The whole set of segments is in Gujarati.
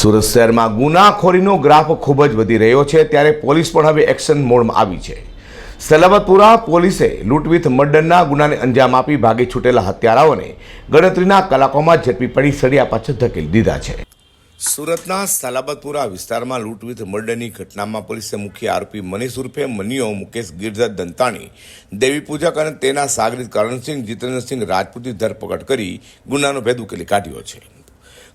સુરત શહેરમાં ગુનાખોરીનો ગ્રાફ ખૂબ જ વધી રહ્યો છે, ત્યારે પોલીસ પણ હવે એક્શન મોડમાં આવી છે. સલાબતપુરા પોલીસે લૂંટવીથ મર્ડરના ગુનાને અંજામ આપી ભાગી છૂટેલા હત્યારાઓને ગણતરીના કલાકોમાં ઝડપી પડી સળિયા પાછળ ધકેલી દીધા છે. સુરતના સલાબતપુરા વિસ્તારમાં લૂંટવીથ મર્ડરની ઘટનામાં પોલીસે મુખ્ય આરોપી મનીષ ઉર્ફે મનીઓ, મુકેશ ગિરધર દંતાણી, દેવી પૂજક અને તેના સાગરીત કરણસિંહ, જીતેન્દ્રસિંહ રાજપૂતની ધરપકડ કરી ગુનાનો ભેદ ઉકેલી કાઢ્યો છે.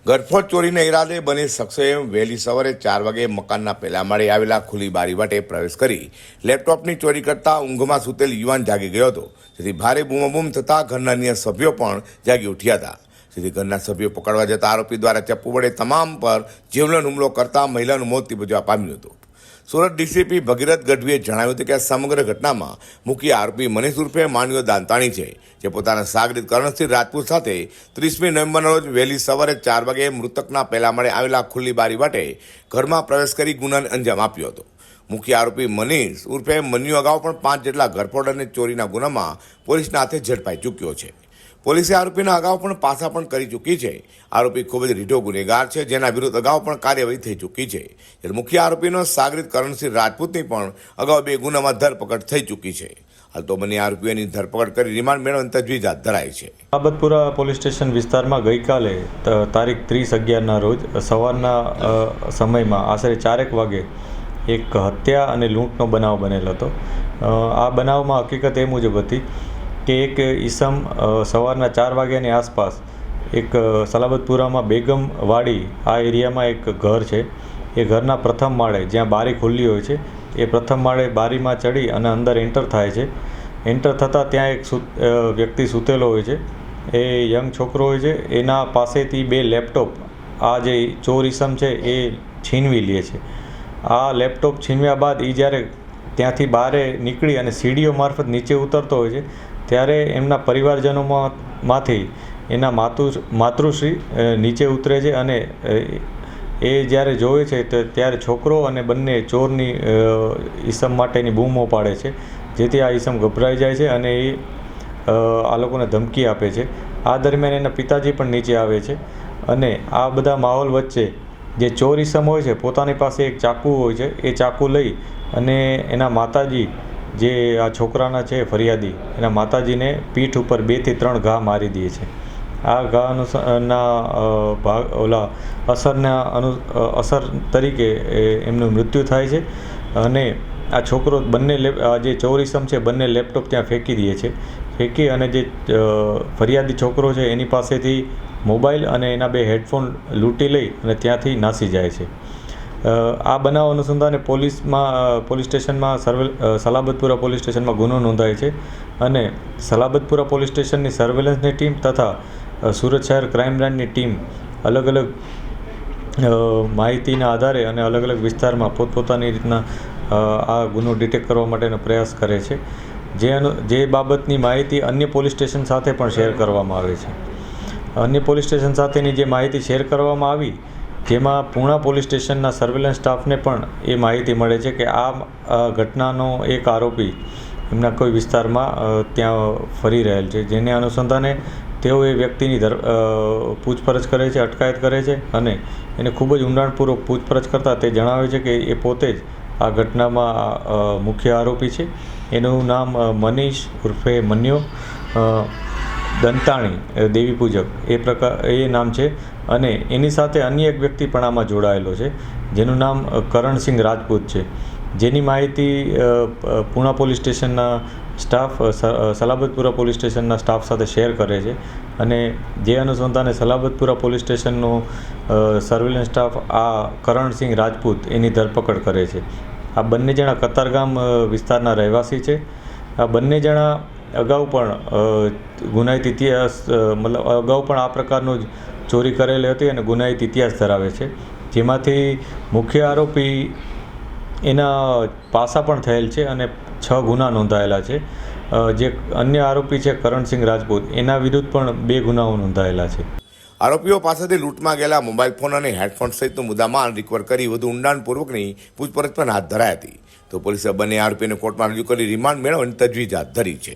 ગરફોડ ચોરીના ઈરાદે બની શખ્સે વહેલી સવારે ચાર વાગે મકાનના પહેલા માળે આવેલા ખુલ્લી બારી વાટે પ્રવેશ કરી લેપટોપની ચોરી કરતા ઊંઘમાં સૂતેલ યુવાન જાગી ગયો હતો. જેથી ભારે બૂમાબૂમ થતાં ઘરના અન્ય સભ્યો પણ જાગી ઉઠ્યા હતા. જેથી ઘરના સભ્યો પકડવા જતા આરોપી દ્વારા ચપ્પુ વડે તમામ પર જીવલેણ હુમલો કરતા મહિલાનું મોત નિપજવા પામ્યું હતું. સુરત ડીસીપી ભગીરથ ગઢવીએ જણાવ્યું હતું કે આ સમગ્ર ઘટનામાં મુખ્ય આરોપી મનીષ ઉર્ફે માનવીઓ દાંતાણી છે, જે પોતાના સાગરીત કરણસિંહ રાજપૂત સાથે ત્રીસમી નવેમ્બરના રોજ વહેલી સવારે ચાર વાગે મૃતકના પહેલા માળે આવેલા ખુલ્લી બારી વાટે ઘરમાં પ્રવેશ કરી ગુનાને અંજામ આપ્યો હતો. મુખ્ય આરોપી મનીષ ઉર્ફે મન્યુ અગાઉ પણ પાંચ જેટલા ઘરફોડ અને ચોરીના ગુનામાં પોલીસના હાથે ઝડપાઈ ચૂક્યો છે. પોલીસે આરોપીના અગાઉ પણ પાસા પણ કરી ચૂકી છે. આરોપી ખૂબ જ રીઢો ગુનેગાર છે, જેના વિરુદ્ધ અગાઉ પણ કાર્યવાહી થઈ ચૂકી છે. મુખ્ય આરોપીનો સાગરિત કરણસિંહ રાજપૂતની પણ અગાઉ બે ગુનામાં ધરપકડ થઈ ચૂકી છે. હાલ તો બંને આરોપીઓની ધરપકડ કરી રિમાન્ડ મેળવવાની તજવીજ હાથ ધરાઈ છે. બાબતપુરા પોલીસ સ્ટેશન વિસ્તારમાં ગઈકાલે તારીખ ત્રીસ અગિયારના રોજ સવારના સમયમાં આશરે ચારેક વાગે એક હત્યા અને લૂંટનો બનાવ બનેલો હતો. આ બનાવમાં હકીકત એ મુજબ હતી કે એક ઈસમ સવારના ચાર વાગ્યાની આસપાસ એક સલાબતપુરામાં બેગમ વાડી આ એરિયામાં એક ઘર છે. એ ઘરના પ્રથમ માળે જ્યાં બારી ખુલ્લી હોય છે, એ પ્રથમ માળે બારીમાં ચડી અને અંદર એન્ટર થાય છે. એન્ટર થતાં ત્યાં એક સુ વ્યક્તિ સૂતેલો હોય છે. એ યંગ છોકરો હોય છે. એના પાસેથી બે લેપટોપ, આ જે ચોર ઈસમ છે, એ છીનવી લે છે. આ લેપટોપ છીનવ્યા બાદ એ જ્યારે ત્યાંથી બારે નીકળી અને સીડીઓ મારફત નીચે ઉતરતો હોય છે ત્યારે એમના પરિવારજનોમાંથી એના માતુ માતૃશ્રી નીચે ઉતરે છે અને એ જ્યારે જોવે છે ત્યારે છોકરો અને બંને ચોરની ઈસમ માટેની બૂમો પાડે છે, જેથી આ ઈસમ ગભરાઈ જાય છે અને એ આ લોકોને ધમકી આપે છે. આ દરમિયાન એના પિતાજી પણ નીચે આવે છે અને આ બધા માહોલ વચ્ચે જે ચોર ઈસમ હોય છે, પોતાની પાસે એક ચાકુ હોય છે, એ ચાકુ લઈ અને એના માતાજી જે આ છોકરાના છે ફરિયાદી, એના માતાજીને પીઠ ઉપર બેથી ત્રણ ઘા મારી દે છે. આ ઘા અનુસારના ભાગ, ઓલા અસરના અનુ અસર તરીકે એમનું મૃત્યુ થાય છે અને આ છોકરો બંને લેપ જે ચોરીસમ છે બંને લેપટોપ ત્યાં ફેંકી દે છે. ફેંકી અને જે ફરિયાદી છોકરો છે એની પાસેથી મોબાઈલ અને એના બે હેડફોન લૂંટી લઈ અને ત્યાંથી નાસી જાય છે. આ બનાવ અનુસંધાને પોલીસમાં પોલીસ સ્ટેશનમાં, સર્વે સલાબતપુરા પોલીસ સ્ટેશનમાં ગુનો નોંધાય છે અને સલાબતપુરા પોલીસ સ્ટેશનની સર્વેલન્સની ટીમ તથા સુરત શહેર ક્રાઇમ બ્રાન્ચની ટીમ અલગ અલગ માહિતીના આધારે અને અલગ અલગ વિસ્તારમાં પોતપોતાની રીતના આ ગુનો ડિટેક્ટ કરવા માટેનો પ્રયાસ કરે છે. જે જે બાબતની માહિતી અન્ય પોલીસ સ્ટેશન સાથે પણ શેર કરવામાં આવે છે. અન્ય પોલીસ સ્ટેશન સાથેની જે માહિતી શેર કરવામાં આવી જેમાં પૂણા પોલીસ સ્ટેશનના સર્વેલન્સ સ્ટાફને પણ એ માહિતી મળે છે કે આ ઘટનાનો એક આરોપી એમના કોઈ વિસ્તારમાં ત્યાં ફરી રહેલ છે. જેને અનુસંધાને તેઓ એ વ્યક્તિની ધર પૂછપરછ કરે છે, અટકાયત કરે છે અને એને ખૂબ જ ઊંડાણપૂર્વક પૂછપરછ કરતાં તે જણાવે છે કે એ પોતે જ આ ઘટનામાં મુખ્ય આરોપી છે. એનું નામ મનીષ ઉર્ફે મન્યો. દંતાણી દેવી પૂજક. એ પ્રકાર, એ નામ છે. અને એની સાથે અન્ય એક વ્યક્તિ પણ આમાં જોડાયેલો છે, જેનું નામ કરણસિંહ રાજપૂત છે. જેની માહિતી પૂણા પોલીસ સ્ટેશનના સ્ટાફ સલાબતપુરા પોલીસ સ્ટેશનના સ્ટાફ સાથે શેર કરે છે. અને જે અનુસંધાને સલાબતપુરા પોલીસ સ્ટેશનનો સર્વેલન્સ સ્ટાફ આ કરણસિંહ રાજપૂત એની ધરપકડ કરે છે. આ બંને જણા કતારગામ વિસ્તારના રહેવાસી છે. આ બંને જણા અગાઉ પણ ગુનાહિત ઇતિહાસ મતલબ અગાઉ પણ આ પ્રકારનું ચોરી કરેલી હતી અને ગુનાહિત ઇતિહાસ ધરાવે છે. જેમાંથી મુખ્ય આરોપી એના પાસા પણ થયેલ છે અને છ ગુના નોંધાયેલા છે. જે અન્ય આરોપી છે કરણસિંહ રાજપૂત, એના વિરુદ્ધ પણ બે ગુનાઓ નોંધાયેલા છે. આરોપીઓ પાસેથી લૂંટમાં ગયેલા મોબાઈલ ફોન અને હેડફોન સહિતનું મુદ્દામાલ રિકવર કરી વધુ ઊંડાણપૂર્વકની પૂછપરછ પણ હાથ ધરાઈ હતી. તો પોલીસે બંને આરોપીને કોર્ટમાં રજૂ કરી રિમાન્ડ મેળવવાની તજવીજ હાથ ધરી છે.